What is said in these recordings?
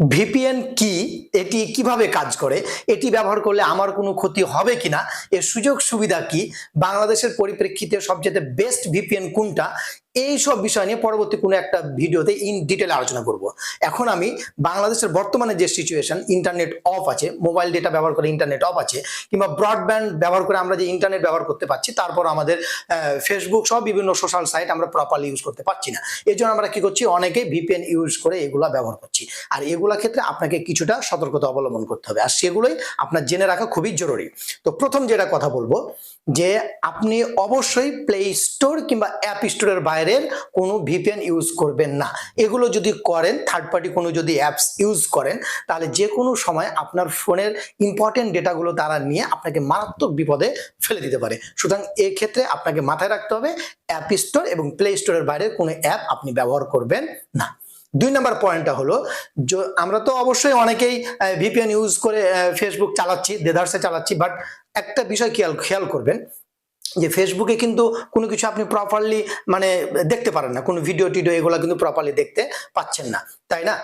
VPN কি, এটি কীভাবে কাজ করে, এটি ব্যবহার করলে আমার কোনো ক্ষতি হবে কিনা, এর সুযোগ সুবিধা কি, বাংলাদেশের পরিপ্রেক্ষিতে সবচেয়ে বেস্ট ভিপিএন কোনটা এই সব বিষয় নিয়ে পরবর্তী কোনো একটা ভিডিওতে ইন ডিটেল আলোচনা করব। এখন আমি বাংলাদেশের বর্তমানে যে সিচুয়েশন ইন্টারনেট অফ আছে মোবাইল ডেটা ব্যবহার করে ইন্টারনেট অফ আছে, কিংবা ব্রডব্যান্ড ব্যবহার করে আমরা যে ইন্টারনেট ব্যবহার করতে পারছি, তারপর আমাদের ফেসবুক সহ বিভিন্ন সোশ্যাল সাইট আমরা প্রপারলি ইউজ করতে পারছি না। এই জন্য আমরা কি করছি? অনেকেই ভিপিএন ইউজ করে এগুলা ব্যবহার করছি। আর এগুলা ক্ষেত্রে আপনাকে কিছুটা সতর্কতা অবলম্বন করতে হবে। আর সেগুলোই আপনার জেনে রাখা খুবই জরুরি। তো প্রথম যেটা কথা বলব, যে আপনি অবশ্যই প্লে স্টোর কিংবা অ্যাপ স্টোরের বাইরের কোনো ভিপিএন ইউজ করবেন না। এগুলো যদি করেন থার্ড পার্টি কোনো যদি অ্যাপস ইউজ করেন, তাহলে যে কোনো সময় আপনার ফোনের ইম্পর্টেন্ট ডেটাগুলো তারা নিয়ে আপনাকে মারাত্মক বিপদে ফেলে দিতে পারে। সুতরাং এই ক্ষেত্রে আপনাকে মাথায় রাখতে হবে অ্যাপ স্টোর এবং প্লে স্টোরের বাইরের কোনো অ্যাপ আপনি ব্যবহার করবেন না। দুই নম্বর পয়েন্টটা হলো আমরা তো অবশ্যই অনেকেই ভিপিএন ইউজ করে ফেসবুক চালাচ্ছি দেদার্সে চালাচ্ছি বাট একটা বিষয় খেয়াল খেয়াল করবেন যে ফেসবুকে কিন্তু কোনো কিছু আপনি প্রপারলি মানে দেখতে পারেন না। কোনো ভিডিও টিডিও এগুলো কিন্তু প্রপারলি দেখতে পাচ্ছেন না। তাই না?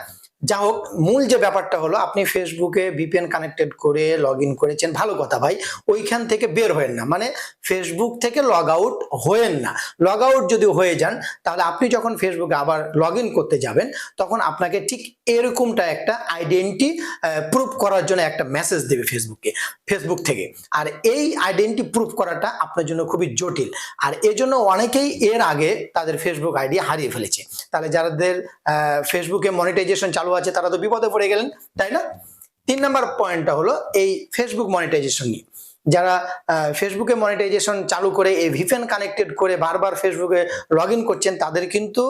যা হোক, মূল যে ব্যাপারটা হলো, আপনি ফেসবুকে ভিপিএন কানেক্টেড করে লগ ইন করেছেন, ভালো কথা ভাই, ওইখান থেকে বের হয়েন না। মানে ফেসবুক থেকে লগ আউট হয়েন না। লগ আউট যদি হয়ে যান, তাহলে আপনি যখন ফেসবুকে আবার লগ করতে যাবেন, তখন আপনাকে ঠিক এরকমটা একটা আইডেন্টি প্রুফ করার জন্য একটা মেসেজ দেবে ফেসবুকে ফেসবুক থেকে। আর এই আইডেন্টি প্রুফ করাটা আপনার জন্য খুবই জটিল। আর এজন্য অনেকেই এর আগে তাদের ফেসবুক আইডি হারিয়ে ফেলেছে। তাহলে যাদের ফেসবুকে মনিটাইজেশন চালু আছে, তারা তো বিপদে পড়ে গেলেন, তাই না? তিন নম্বর পয়েন্টটা হলো এই ফেসবুক মনিটাইজেশন নিয়ে। যারা ফেসবুকে মনিটাইজেশন চালু করে, এই ভিপেন কানেক্টেড করে বারবার ফেসবুকে লগ করছেন, তাদের কিন্তু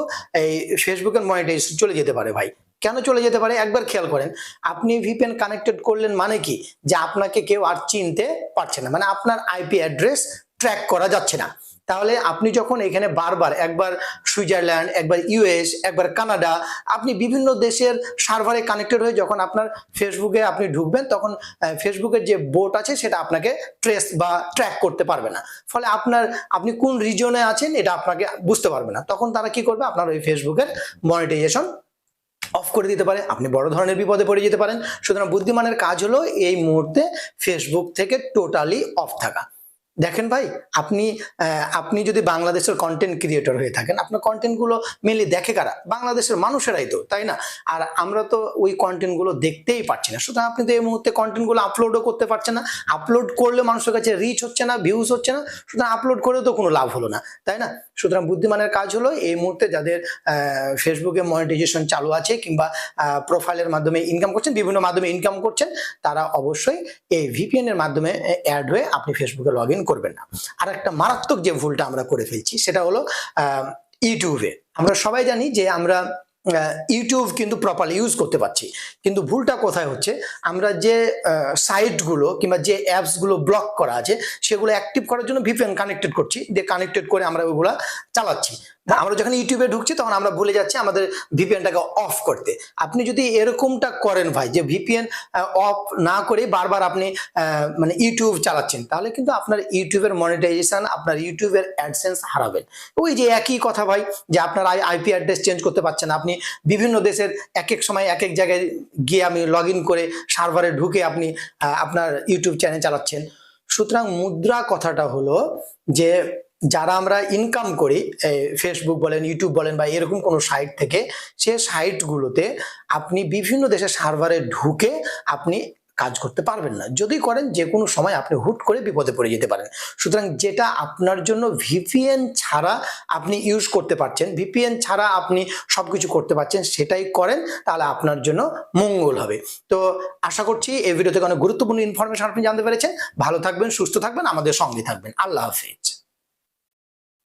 এই ফেসবুকের মনিটাইজেশন চলে যেতে পারে ভাই। কেন চলে যেতে পারে? একবার খেয়াল করেন, আপনি ভিপেন কানেক্টেড করলেন মানে কি? যে আপনাকে কেউ আর চিনতে পারছে না মানে আপনার আইপি অ্যাড্রেস ট্র্যাক করা যাচ্ছে না। তাহলে আপনি যখন এখানে বারবার একবার সুইজারল্যান্ড, একবার ইউএস একবার কানাডা, আপনি বিভিন্ন দেশের সার্ভারে কানেক্টেড হয়ে যখন আপনার ফেসবুকে আপনি ঢুকবেন, তখন ফেসবুকের যে বোট আছে সেটা আপনাকে ট্রেস বা ট্র্যাক করতে পারবে না। ফলে আপনার, আপনি কোন রিজনে আছেন এটা আপনাকে বুঝতে পারবে না। তখন তারা কি করবে? আপনার ওই ফেসবুকের মনিটাইজেশন অফ করে দিতে পারে। আপনি বড় ধরনের বিপদে পড়ে যেতে পারেন। সুতরাং বুদ্ধিমানের কাজ হলো এই মুহূর্তে ফেসবুক থেকে টোটালি অফ থাকা। দেখেন ভাই, আপনি আপনি যদি বাংলাদেশের কন্টেন্ট ক্রিয়েটর হয়ে থাকেন, আপনার কন্টেন্টগুলো মেনলি দেখে কারা? বাংলাদেশের মানুষেরাই তো, তাই না? আর আমরা তো ওই কন্টেন্টগুলো দেখতেই পাচ্ছি না। সুতরাং আপনি তো এই মুহূর্তে কন্টেন্টগুলো আপলোডও করতে পারছেন না। আপলোড করলে মানুষের কাছে রিচ হচ্ছে না ভিউজ হচ্ছে না। সুতরাং আপলোড করেও তো কোনো লাভ হলো না, তাই না? সুতরাং বুদ্ধিমানের কাজ হলো এই মুহূর্তে যাদের ফেসবুকে মনিটাইজেশন চালু আছে কিংবা প্রোফাইলের মাধ্যমে ইনকাম করছেন, বিভিন্ন মাধ্যমে ইনকাম করছেন, তারা অবশ্যই এই ভিপিএন এর মাধ্যমে অ্যাড হয়ে আপনি ফেসবুকে লগ ইন করবেন না। আর একটা মারাত্মক যে ভুলটা আমরা করে ফেলছি, সেটা হলো ইউটিউবে আমরা সবাই জানি যে আমরা ইউটিউব কিন্তু প্রপারলি ইউজ করতে পারছি। কিন্তু ভুলটা কোথায় হচ্ছে? আমরা যে সাইটগুলো কিংবা যে অ্যাপসগুলো ব্লক করা আছে, সেগুলো অ্যাক্টিভ করার জন্য ভিপিএন কানেক্টেড করছি। দিয়ে কানেক্টেড করে আমরা ওইগুলো চালাচ্ছি। না, আমরা যখন ইউটিউবে ঢুকছি তখন আমরা ভুলে যাচ্ছি আমাদের ভিপিএনটাকে অফ করতে। আপনি যদি এরকমটা করেন ভাই যে ভিপিএন অফ না করে বারবার আপনি মানে ইউটিউব চালাচ্ছেন তাহলে কিন্তু আপনার ইউটিউবের মনিটাইজেশন আপনার ইউটিউবের অ্যাডসেন্স হারাবেন। ওই যে একই কথা ভাই যে আপনার আইপি অ্যাড্রেস চেঞ্জ করতে পারছেন আপনি বিভিন্ন দেশের এক এক সময় এক এক জায়গায় গিয়ে আমি লগ করে সার্ভারে ঢুকে আপনি আপনার ইউটিউব চ্যানেল চালাচ্ছেন। সুতরাং মুদ্রা কথাটা হলো যে যারা আমরা ইনকাম করি ফেসবুক বলেন ইউটিউব বলেন বা এরকম কোনো সাইট থেকে, সে সাইটগুলোতে আপনি বিভিন্ন দেশের সার্ভারে ঢুকে আপনি কাজ করতে পারবেন না। যদি করেন, যে কোনো সময় আপনি হুট করে বিপদে পড়ে যেতে পারেন। সুতরাং যেটা আপনার জন্য ভিপিএন ছাড়া আপনি ইউজ করতে পারছেন ভিপিএন ছাড়া আপনি সবকিছু করতে পারছেন, সেটাই করেন, তাহলে আপনার জন্য মঙ্গল হবে। তো আশা করছি এই ভিডিও থেকে অনেক গুরুত্বপূর্ণ ইনফরমেশন আপনি জানতে পেরেছেন। ভালো থাকবেন, সুস্থ থাকবেন, আমাদের সঙ্গে থাকবেন। আল্লাহ হাফিজ।